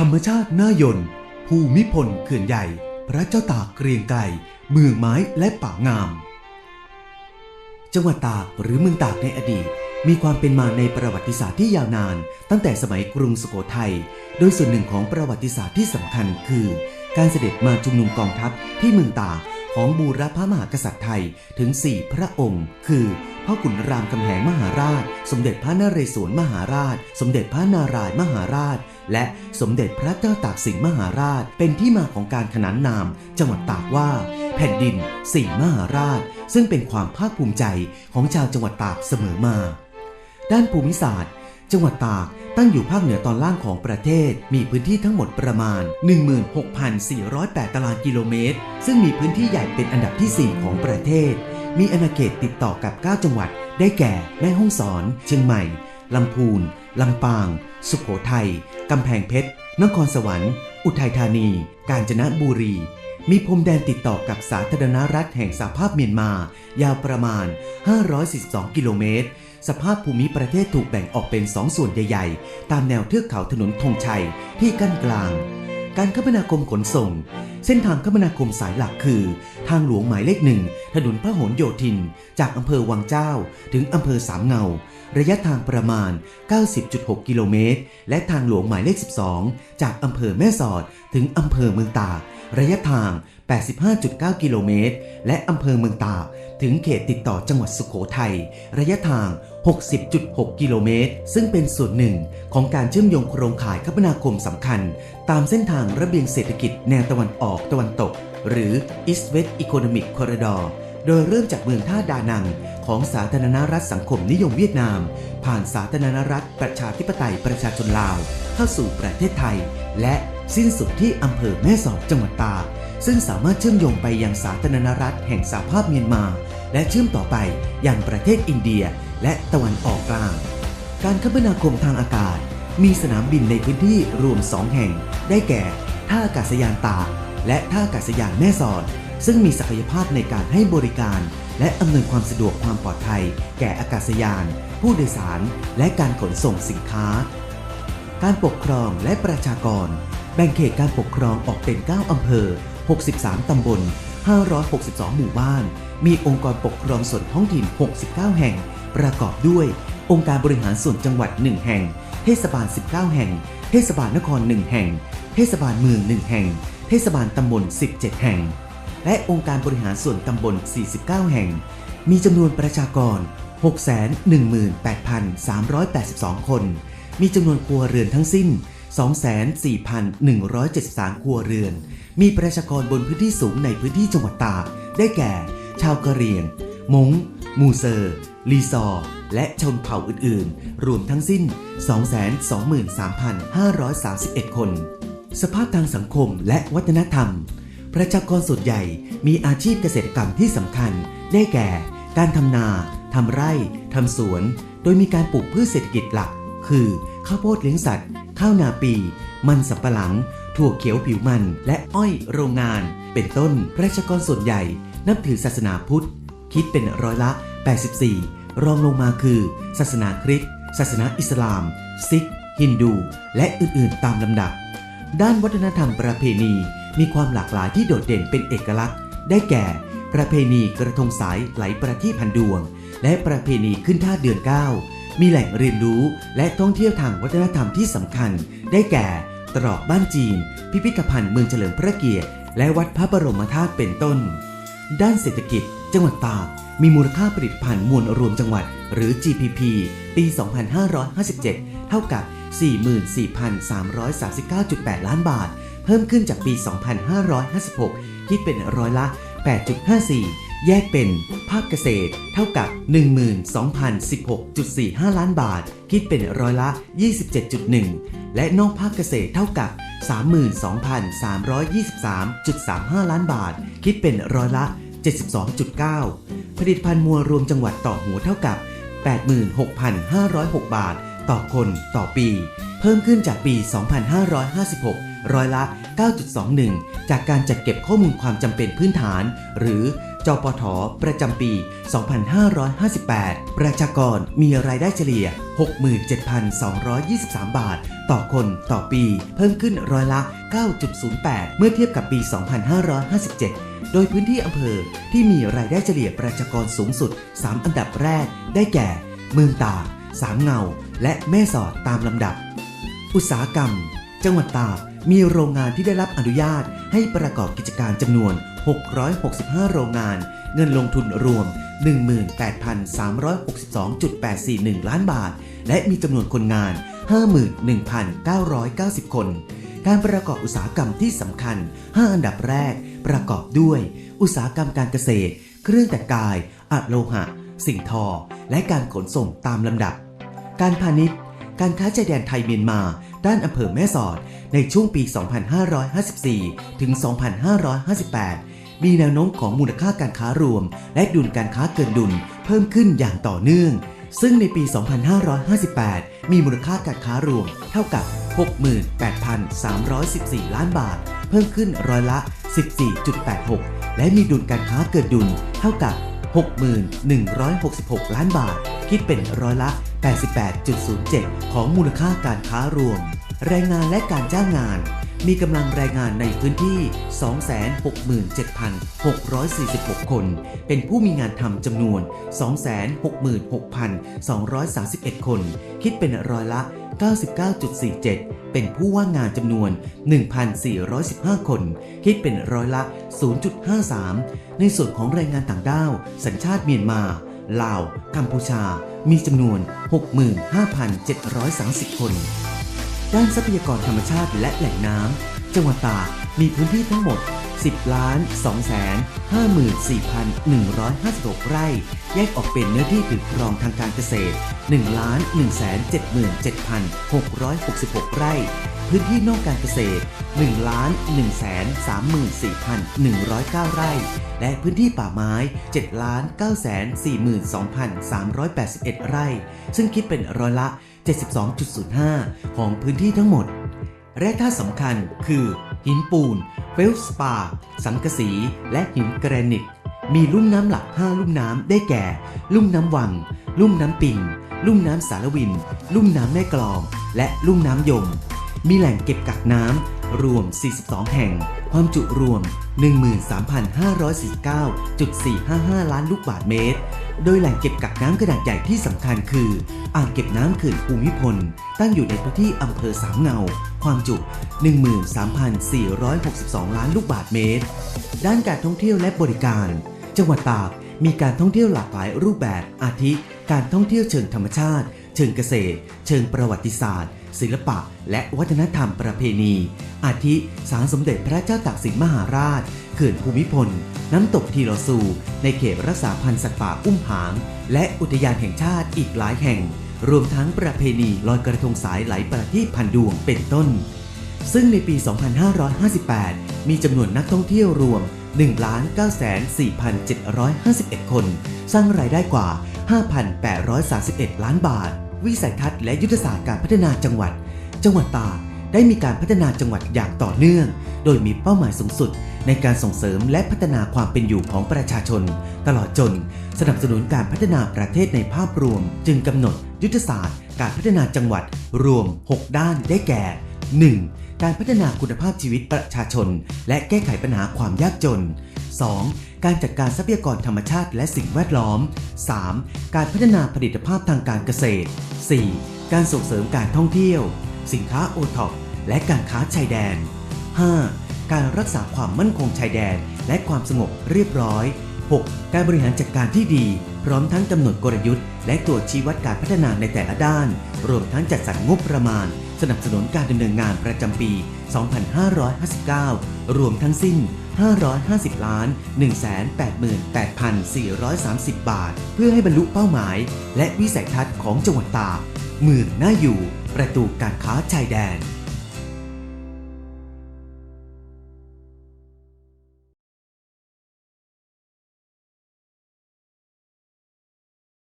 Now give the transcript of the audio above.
ธรรมชาติน่ายนภูมิพลเขื่อนใหญ่ พระเจ้าตากเกรียงไกรเมืองไม้และป่างาม จังหวัดตากหรือเมืองตากในอดีต มีความเป็นมาในประวัติศาสตร์ที่ยาวนาน ตั้งแต่สมัยกรุงสุโขทัยโดยส่วนหนึ่งของประวัติศาสตร์ที่สำคัญคือ การเสด็จมาชุมนุมกองทัพที่เมืองตาก ของบูรพมหากษัตริย์ไทยถึง 4 พระองค์ คือพ่อขุนรามคำแหงมหาราช สมเด็จพระนเรศวรมหาราช สมเด็จพระนารายณ์มหาราช และสมเด็จพระเจ้าตากสินมหาราช เป็นที่มาของการขนานนาม จังหวัดตากว่า แผ่นดินสี่มหาราช ซึ่งเป็นความภาคภูมิใจของชาวจังหวัดตากเสมอมา ด้านภูมิศาสตร์ จังหวัดตาก ตั้งอยู่ภาคเหนือตอนล่างของประเทศ มีพื้นที่ทั้งหมดประมาณ 16,408 ตารางกิโลเมตร ซึ่งมีพื้นที่ใหญ่เป็นอันดับทีสี่ 4 ของประเทศ มีอาณาเขตติดต่อกับ 9 จังหวัด ได้แก่ แม่ฮ่องสอน เชียงใหม่ ลำพูน ลำปาง สุขโขทัย กำแพงเพชร นครสวรรค์ อุทัยธานี กาญจนบุรี มีพรมแดนติดต่อกับสาธารณรัฐแห่งสหภาพเมียนมา ยาวประมาณ 542 กิโลเมตร สภาพภูมิประเทศถูกแบ่งออกเป็นสองส่วนใหญ่ ๆ ตามแนวเทือกเขาถนนธงชัยที่กั้นกลาง การคมนาคมขนส่ง เส้นทางคมนาคมสายหลักคือ ทางหลวงหมายเลขหนึ่ง ถนนพระหลโยธิน จากอำเภอวังเจ้า ถึงอำเภอสามเงา ระยะทางประมาณ 90.6 กิโลเมตร และทางหลวงหมายเลข 12 จากอำเภอแม่สอด ถึงอำเภอเมืองตากระยะทาง 85.9 กิโลเมตร และอำเภอเมืองตากถึงเขตติดต่อจังหวัดสุขโขทัย ระยะทาง 60.6 กิโลเมตร ซึ่งเป็นส่วนหนึ่งของการเชื่อมโยงโครงข่ายคมนาคมสำคัญ ตามเส้นทางระเบียงเศรษฐกิจแนวตะวันออกตะวันตก หรือ East West Economic Corridor โดยเริ่มจากเมืองท่าดานังของสาธารณรัฐสังคมนิยมเวียดนาม ผ่านสาธารณรัฐประชาธิปไตยประชาชนลาว เข้าสู่ประเทศไทย และสิ้นสุดที่อำเภอแม่สอดจังหวัดตากซึ่งสามารถเชื่อมโยงไปยังสาธารณรัฐแห่งสหภาพเมียนมา และเชื่อมต่อไปยังประเทศอินเดียและตะวันออกกลาง การคมนาคมทางอากาศ มีสนามบินในพื้นที่รวม 2 แห่ง ได้แก่ ท่าอากาศยานตากและท่าอากาศยานแม่สอด ซึ่งมีศักยภาพในการให้บริการ และอำนวยความสะดวกความปลอดภัย แก่อากาศยาน ผู้โดยสาร และการขนส่งสินค้า การปกครองและประชากร แบ่งเขตการปกครองออกเป็น 9 อำเภอ 63 ตำบล 562 หมู่บ้าน มีองค์กรปกครองส่วนท้องถิ่น 69 แห่ง ประกอบด้วย องค์การบริหารส่วนจังหวัด 1 แห่ง เทศบาล 19 แห่ง เทศบาลนคร 1 แห่ง เทศบาลเมือง 1 แห่ง เทศบาลตำบล 17 แห่ง และองค์การบริหารส่วนตำบล 49 แห่ง มีจำนวนประชากร 618,382 คน มีจำนวนครัวเรือนทั้งสิ้น 24,173 ครัวเรือน มีประชากรบนพื้นที่สูงในพื้นที่จังหวัดตาก ได้แก่ ชาวกะเหรี่ยง มงมูเซอร์ ลีซอร์และชนเผ่าอื่นๆ รวมทั้งสิ้น 223,531 คน สภาพทางสังคมและวัฒนธรรม ประชากรส่วนใหญ่มีอาชีพเกษตรกรรมที่สำคัญ ได้แก่ การทำนาทำไร่ทำสวน โดยมีการปลูกพืชเศรษฐกิจหลัก คือข้าวโพดเลี้ยงสัตว์ ข้าวนาปี มันสำปะหลัง ถั่วเขียวผิวมัน และอ้อยโรงงาน เป็นต้นประชากรส่วนใหญ่ นับถือศาสนาพุทธ คิดเป็นร้อยละ 84 รองลงมาคือ ศาสนาคริสต์ศาสนาอิสลาม ซิก ฮินดู และอื่นๆ ตามลำดับ ด้านวัฒนธรรมประเพณี มีความหลากหลายที่โดดเด่นเป็นเอกลักษณ์ ได้แก่ ประเพณีกระทงสายไหลประทีปพันดวง และประเพณีขึ้นท่าเดือน 9 มีแหล่งเรียนรู้และท่องเที่ยวทางวัฒนธรรมที่สำคัญ ได้แก่ ตรอกบ้านจีน พิพิธภัณฑ์เมืองเฉลิมพระเกียรติ และวัดพระบรมธาตุเป็นต้น ด้านเศรษฐกิจ จังหวัดตากมีมูลค่าผลิตภัณฑ์มวลรวมจังหวัด หรือ GPP ปี 2557 เท่ากับ 44,339.8 ล้านบาท เพิ่มขึ้นจากปี 2556คิดเป็นร้อยละ 8.54 แยกเป็นภาคเกษตร เท่ากับ 12,016.45 ล้านบาท คิดเป็นร้อยละ 27.1 และนอกภาคเกษตรเท่ากับ 32,323.35 ล้านบาท คิดเป็นร้อยละ 72.9 ผลิตภัณฑ์มัวรวมจังหวัดต่อหัวเท่ากับ 86,506 บาท ต่อคนต่อปี เพิ่มขึ้นจากปี 2556 ร้อยละ 9.21 จากการจัดเก็บข้อมูลความจำเป็นพื้นฐาน หรือจปทประจำปี 2558 ประชากรมีรายได้เฉลี่ย 67,223 บาท ต่อคนต่อปี เพิ่มขึ้นร้อยละ 9.08 เมื่อเทียบกับปี 2557 โดยพื้นที่อำเภอที่มีรายได้เฉลี่ยประชากรสูงสุด 3 อันดับแรกได้แก่ เมืองตาก สามเงา และแม่สอดตามลำดับ อุตสาหกรรม จังหวัดตากมีโรงงานที่ได้รับอนุญาตให้ประกอบกิจการจำนวน 665 โรงงาน เงินลงทุนรวม 18,362.841 ล้านบาท และมีจำนวนคนงาน 51,990 คน การประกอบอุตสาหกรรมที่สำคัญ 5 อันดับแรก ประกอบด้วย อุตสาหกรรมการเกษตร เครื่องแต่งกาย อัดโลหะ สิ่งทอ และการขนส่งตามลำดับ การพาณิชย์ การค้าชายแดนไทยเมียนมา ด้านอำเภอแม่สอด ในช่วงปี 2554 ถึง 2558 มีแนวโน้มของมูลค่าการค้ารวม และดุลการค้าเกินดุลเพิ่มขึ้นอย่างต่อเนื่อง ซึ่งในปี 2558 มีมูลค่าการค้ารวมเท่ากับ 68,314 ล้านบาท เพิ่มขึ้นร้อยละ 14.86 และมีดุลการค้าเกินดุลเท่ากับ 6166 ล้านบาท คิดเป็นร้อยละ 88.07 ของมูลค่าการค้ารวม แรงงานและการจ้างงาน มีกำลังแรงงานในพื้นที่ 267,646 คน เป็นผู้มีงานทำจำนวน 266,231 คน คิดเป็นร้อยละ 99.47 เป็นผู้ว่างงานจำนวน 1,415 คน คิดเป็นร้อยละ 0.53 ในส่วนของแรงงานต่างด้าว สัญชาติเมียนมา ลาว กัมพูชา มีจำนวน 65,730 คน ด้านทรัพยากรธรรมชาติและแหล่งน้ำ จังหวัดตากมีพื้นที่ทั้งหมด 10ล้าน2แสน54,156 ไร่ แยกออกเป็นเนื้อที่ถือครองทางการเกษตร1ล้าน1แสน77,666 ไร่ พื้นที่นอกการเกษตร1ล้าน1แสน34,109 ไร่ และพื้นที่ป่าไม้7ล้าน9แสน42,381 ไร่ ซึ่งคิดเป็นร้อยละ 72.05 ของพื้นที่ทั้งหมด แร่ธาตุสำคัญคือ หินปูน เฟลสปาสังกะสี และหินแกรนิต มีลุ่มน้ำหลัก 5 ลุ่มน้ำได้แก่ ลุ่มน้ำวัง ลุ่มน้ำปิง ลุ่มน้ำสารวิน ลุ่มน้ำแม่กลอง และลุ่มน้ำยม มีแหล่งเก็บกักน้ำรวม 42 แห่ง ความจุรวม 13,549.455 ล้านลูกบาศก์เมตร โดยแหล่งเก็บกักน้ำขนาดใหญ่ที่สำคัญคือ อ่างเก็บน้ำเขื่อนภูมิพล ตั้งอยู่ในพื้นที่อำเภอสามเงา ความจุ 13,462 ล้านลูกบาศก์เมตร ด้านการท่องเที่ยวและบริการ จังหวัดตากมีการท่องเที่ยวหลากหลายรูปแบบอาทิ การท่องเที่ยวเชิงธรรมชาติ เชิงเกษตร เชิงประวัติศาสตร์ ศิลปะ และวัฒนธรรมประเพณี อาทิศาลสมเด็จพระเจ้าตากสินมหาราชเขื่อนภูมิพล น้ำตกทีลอซู ในเขตรักษาพันธุ์สัตว์ป่าอุ้มผาง และอุทยานแห่งชาติอีกหลายแห่ง รวมทั้งประเพณีลอยกระทงสายไหลประทีปพันดวงเป็นต้น ซึ่งในปี 2558 มีจำนวนนักท่องเที่ยวรวม 1 9 4 7 5 1 คน สร้างรายได้กว่า 5,831 ล้านบาท วิสัยทัศน์และยุทธศาสตร์การพัฒนาจังหวัด จังหวัดตากได้มีการพัฒนาจังหวัดอย่างต่อเนื่อง โดยมีเป้าหมายสูงสุด ในการส่งเสริมและพัฒนาความเป็นอยู่ของประชาชน ตลอดจน สนับสนุนการพัฒนาประเทศในภาพรวม จึงกำหนดยุทธศาสตร์ การพัฒนาจังหวัด รวม 6 ด้านได้แก่ 1. การพัฒนาคุณภาพชีวิตประชาชน และแก้ไขปัญหาความยากจน 2. การจัดการทรัพยากรธรรมชาติและสิ่งแวดล้อม 3. การพัฒนาผลิตภาพทางการเกษตร 4. การส่งเสริมการท่องเที่ยว สินค้าโอท็อปและการค้าชายแดน 5. การรักษาความมั่นคงชายแดน และความสงบเรียบร้อย 6. การบริหารจัดการที่ดี พร้อมทั้งกำหนดกลยุทธ์ และตรวชี้วัดการพัฒนาในแต่ละด้าน รวมทั้งจัดสรรงบประมาณ สนับสนุนการดำเนินงานประจำปี 2559 รวมทั้งสิ้น 550ล้าน188,430 บาท เพื่อให้บรรลุเป้าหมาย และวิสัยทัศน์ของจังหวัดตากเมืองน่าอยู่ ประตูการค้าชายแดน